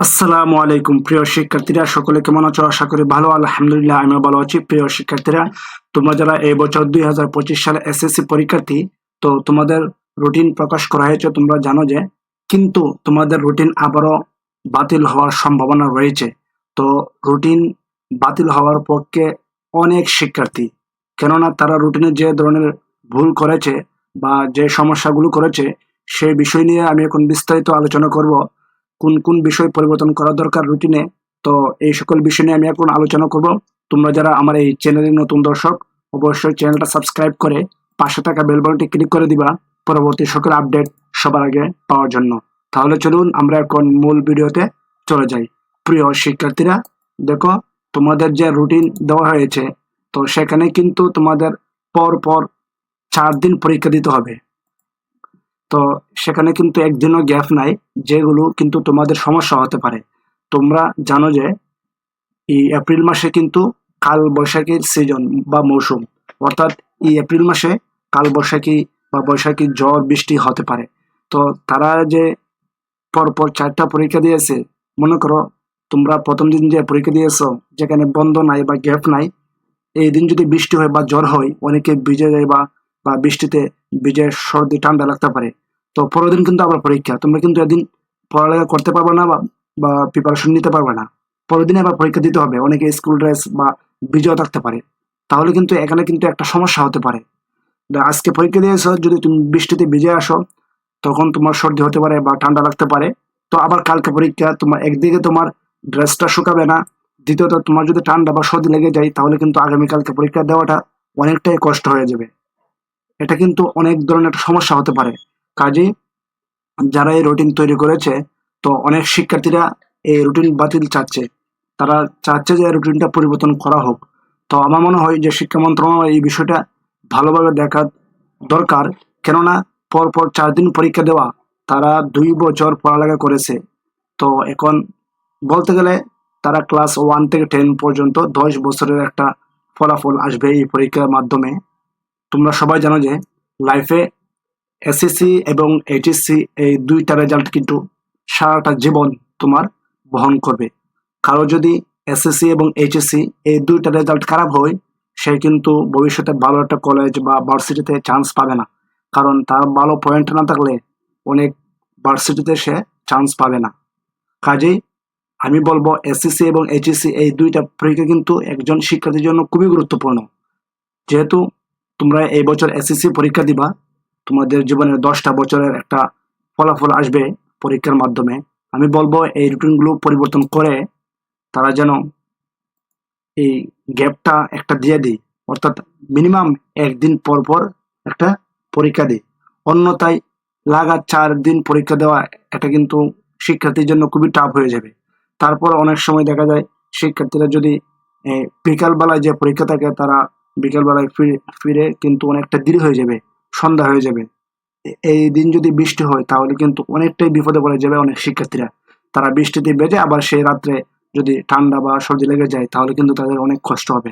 আসসালামু আলাইকুম, প্রিয় শিক্ষার্থীরা। সকলে কেমন আছো? আশা করি ভালো, আলহামদুলিল্লাহ আমি ভালো আছি, প্রিয় শিক্ষার্থীরা। তোমরা যারা এই বছর দুই হাজার পঁচিশ সালে এসএসসি পরীক্ষার্থী, তো তোমাদের রুটিন প্রকাশ করা হয়েছে, তোমরা জানো যে, কিন্তু তোমাদের রুটিন আবারও বাতিল হওয়ার সম্ভাবনা রয়েছে। তো রুটিন বাতিল হওয়ার পক্ষে অনেক শিক্ষার্থী, কেননা তারা রুটিনে যে ধরনের ভুল করেছে বা যে সমস্যাগুলো করেছে সেই বিষয় নিয়ে আমি এখন বিস্তারিত আলোচনা করব। কোন কোন বিষয় পরিবর্তন করা দরকার রুটিনে তো এই সকল বিষয় নিয়ে আমি এখন আলোচনা করব। তোমরা যারা আমার এই চ্যানেলের নতুন দর্শক, অবশ্যই চ্যানেলটা সাবস্ক্রাইব করে পাশে থাকা বেল বাটনটি ক্লিক করে দিবা পরবর্তী সকল আপডেট সবার আগে পাওয়ার জন্য। তাহলে চলুন আমরা এখন মূল ভিডিওতে চলে যাই। প্রিয় শিক্ষার্থীরা, দেখো তোমাদের যে রুটিন দেওয়া হয়েছে, তো সেখানে কিন্তু তোমাদের পর পর চার দিন পরীক্ষা দিতে হবে। তো সেখানে কিন্তু একদিনও গ্যাপ নাই, যেগুলো কিন্তু তোমাদের সমস্যা হতে পারে। তোমরা জানো যে এই এপ্রিল মাসে কিন্তু কাল বৈশাখীর সিজন বা মৌসুম, অর্থাৎ এই এপ্রিল মাসে কাল বৈশাখী বা বৈশাখী ঝড়, বৃষ্টি হতে পারে। তো তারা যে পরপর চারটা পরীক্ষা দিয়েছে, মনে করো তোমরা প্রথম দিন যে পরীক্ষা দিয়েছ, যেখানে বন্ধ নাই বা গ্যাপ নাই, এই দিন যদি বৃষ্টি হয় বা জ্বর হয়, অনেকে ভিজে যায় বা বা বৃষ্টিতে ভিজে সর্দি, ঠান্ডা লাগতে পারে। তো পরের দিন কিন্তু আবার পরীক্ষা। তোমরা কিন্তু এদিন পড়ালেখা করতে পারবে না বা- প্রিপারেশন নিতে পারবে না। পরের দিনে আবার পরীক্ষা দিতে হবে। অনেকে স্কুল ড্রেস বা ভিজেও থাকতে পারে। তাহলে কিন্তু এখানে কিন্তু একটা সমস্যা হতে পারে। আজকে পরীক্ষা দিয়েছ, যদি তুমি বৃষ্টিতে ভিজে আসো, তখন তোমার সর্দি হতে পারে বা ঠান্ডা লাগতে পারে। তো আবার কালকে পরীক্ষা, তোমার একদিকে তোমার ড্রেসটা শুকাবে না, দ্বিতীয়ত তোমার যদি ঠান্ডা বা সর্দি লেগে যায়, তাহলে কিন্তু আগামীকালকে পরীক্ষা দেওয়াটা অনেকটাই কষ্ট হয়ে যাবে। এটা কিন্তু অনেক ধরনের একটা সমস্যা হতে পারে। কাজে যারা এই রুটিন তৈরি করেছে, তো অনেক শিক্ষার্থীরা এই রুটিন বাতিল চাচ্ছে। তারা চাচ্ছে যে রুটিনটা পরিবর্তন করা হোক। তো আমার মনে হয় যে শিক্ষা মন্ত্রণালয় এই বিষয়টা ভালোভাবে দেখা দরকার। কেননা পরপর চার দিন পরীক্ষা দেওয়া, তারা দুই বছর পড়ালেখা করেছে। তো এখন বলতে গেলে তারা ক্লাস ওয়ান থেকে টেন পর্যন্ত দশ বছরের একটা ফলাফল আসবে এই পরীক্ষার মাধ্যমে। তোমরা সবাই জানো যে লাইফে এসএসসি এবং এইচএসসি এই দুইটা রেজাল্ট কিন্তু সারাটা জীবন তোমার বহন করবে। কারও যদি এসএসসি এবং এইচএসসি এই দুইটা রেজাল্ট খারাপ হয়, সে কিন্তু ভবিষ্যতে ভালো একটা কলেজ বা ভার্সিটিতে চান্স পাবে না। কারণ তার ভালো পয়েন্ট না থাকলে অনেক ভার্সিটিতে সে চান্স পাবে না। কাজেই আমি বলব এসএসসি এবং এইচএসসি এই দুইটা পরীক্ষা কিন্তু একজন শিক্ষার্থীর জন্য খুবই গুরুত্বপূর্ণ। যেহেতু তোমরা এই বছর এসএসসি পরীক্ষা দিবা, তোমাদের জীবনের দশটা বছরের একটা ফলাফল আসবে পরীক্ষার মাধ্যমে। আমি বলব এই রুটিনগুলো পরিবর্তন করে তারা যেন এই গ্যাপটা একটা দিয়ে দিই অর্থাৎ মিনিমাম একদিন পর পর একটা পরীক্ষা দিই অন্যথায় লাগার চার দিন পরীক্ষা দেওয়া এটা কিন্তু শিক্ষার্থীর জন্য খুবই টাফ হয়ে যাবে। তারপর অনেক সময় দেখা যায়, শিক্ষার্থীরা যদি বিকালবেলায় যে পরীক্ষা থাকে, তারা বিকালবেলায় ফিরে ফিরে কিন্তু অনেকটা দেরি হয়ে যাবে, সন্ধ্যা হয়ে যাবে। এই দিন যদি বৃষ্টি হয়, তাহলে কিন্তু অনেকটাই বিপদে পড়ে যাবে অনেক শিক্ষার্থীরা। তারা বৃষ্টিতে বেজে আবার সেই রাত্রে যদি ঠান্ডা বা সর্দি লেগে যায়, তাহলে কিন্তু তাদের অনেক কষ্ট হবে।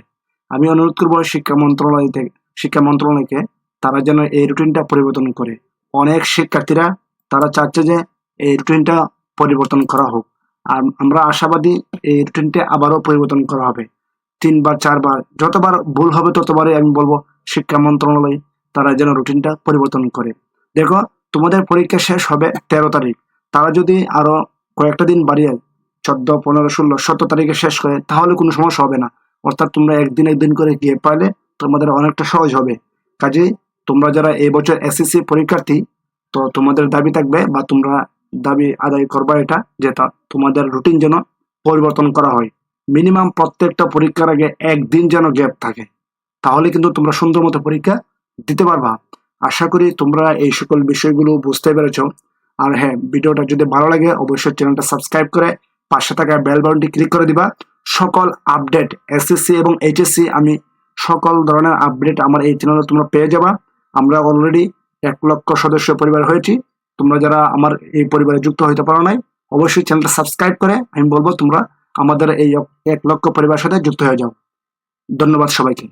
আমি অনুরোধ করব শিক্ষা মন্ত্রণালয় থেকে, শিক্ষা মন্ত্রণালয়কে তারা যেন এই রুটিনটা পরিবর্তন করে। অনেক শিক্ষার্থীরা তারা চাচ্ছে যে এই রুটিনটা পরিবর্তন করা হোক। আর আমরা আশাবাদী এই রুটিনটা আবারও পরিবর্তন করা হবে। তিনবার, চারবার, যতবার ভুল হবে ততবারই আমি বলব শিক্ষা মন্ত্রণালয় তারা যেন রুটিনটা পরিবর্তন করে। দেখো, তোমাদের পরীক্ষা শেষ হবে তেরো তারিখ। তারা যদি আরও কয়েকটা দিন বাড়িয়ে চোদ্দ, পনেরো, ষোলো, সতেরো তারিখে শেষ করে, তাহলে কোনো সমস্যা হবে না। অর্থাৎ তোমরা একদিন একদিন করে গিয়ে পাইলে তোমাদের অনেকটা সহজ হবে। কাজেই তোমরা যারা এবছর বছর এসএসসি পরীক্ষার্থী, তো তোমাদের দাবি থাকবে বা তোমরা দাবি আদায় করবা এটা, যে তোমাদের রুটিন যেন পরিবর্তন করা হয়। মিনিমাম প্রত্যেকটা পরীক্ষার আগে একদিন যেন গ্যাপ থাকে, তাহলে কিন্তু তোমরা সুন্দর মতো পরীক্ষা দিতে পারবা। আশা করি তোমরা এই সকল বিষয়গুলো বুঝতে পেরেছ। আর হ্যাঁ ভিডিওটা যদি ভালো লাগে, অবশ্যই চ্যানেলটা সাবস্ক্রাইব করে পাশে থাকা বেল বাটনটি ক্লিক করে দিবা। সকল আপডেট এসএসসি এবং এইচএসসি আমি সকল ধরনের আপডেট আমার এই চ্যানেলে তোমরা পেয়ে যাবা। আমরা অলরেডি এক লক্ষ সদস্য পরিবার হয়েছি। তোমরা যারা আমার এই পরিবারে যুক্ত হইতে পারো নাই, অবশ্যই চ্যানেলটা সাবস্ক্রাইব করে, আমি বলব তোমরা আমাদের এই এক লক্ষ পরিবারের সাথে যুক্ত হয়ে যাও। ধন্যবাদ সবাইকে।